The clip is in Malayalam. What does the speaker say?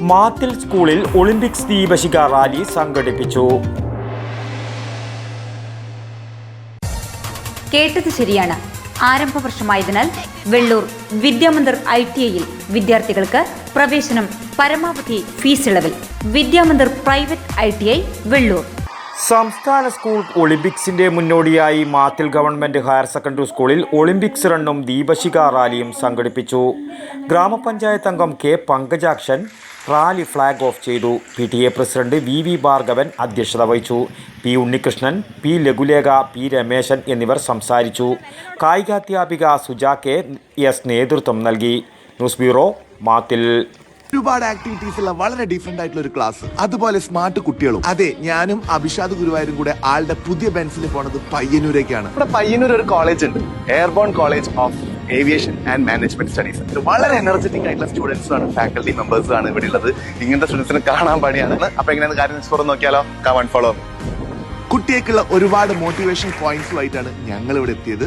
മാത്തിൽ സ്കൂളിൽ ഒളിമ്പിക്സ് ദീപശിഖ റാലി സംഘടിപ്പിച്ചു. കേട്ടത് ശരിയാണ്. ആരംഭ വർഷമായതിനാൽ വെള്ളൂർ വിദ്യാമന്ദിർ ഐ ടി ഐയിൽ വിദ്യാർത്ഥികൾക്ക് പ്രവേശനം പരമാവധി fees ഇളവിൽ Vidyamandir private I T I Vellur. സംസ്ഥാന സ്കൂൾ ഒളിമ്പിക്സിന്റെ മുന്നോടിയായി മാത്തിൽ ഗവൺമെന്റ് ഹയർ സെക്കൻഡറി സ്കൂളിൽ ഒളിമ്പിക്സ് റണ്ണും ദീപശിഖ റാലിയും സംഘടിപ്പിച്ചു. ഗ്രാമപഞ്ചായത്ത് അംഗം K Pankajakshan rally flag off ചെയ്തു. P T A president V V Bhargavan അധ്യക്ഷത വഹിച്ചു. പി ഉണ്ണികൃഷ്ണൻ പി ലഘുലേഖ പി രമേശൻ എന്നിവർ സംസാരിച്ചു. കായികാധ്യാപിക സുജാ കെ എസ് നേതൃത്വം നൽകി. News bureau Mathil. ഒരുപാട് ആക്ടിവിറ്റീസ് ഉള്ള വളരെ ഡിഫറെന്റ് ആയിട്ടുള്ള ഒരു ക്ലാസ് അതുപോലെ സ്മാർട്ട് കുട്ടികളും. അതെ ഞാനും അഭിഷാദ് ഗുരുവായൂരും കൂടെ ആളുടെ പുതിയ ബെൻസിൽ പോണത് പയ്യന്നൂരേക്കാണ്. ഇവിടെ പയ്യന്നൂർ ഒരു കോളേജ് ഉണ്ട്. Airborne college of aviation and management studies വളരെ എനർജറ്റിക് ആയിട്ടുള്ള സ്റ്റുഡൻസ് ആണ് ഫാക്കൽറ്റി മെമ്പേഴ്സ് ആണ് ഇവിടെ ഉള്ളത്. ഇങ്ങനത്തെ സ്റ്റുഡൻസിന് കാണാൻ പണിയാണ് അപ്പൊ എങ്ങനെയാണ് കാര്യം തുറന്ന് നോക്കിയാലോ? കമൺ ഫോളോ കുട്ടിയേക്കുള്ള ഒരുപാട് മോട്ടിവേഷൻ പോയിന്റ്സുമായിട്ടാണ് ഞങ്ങൾ ഇവിടെ എത്തിയത്.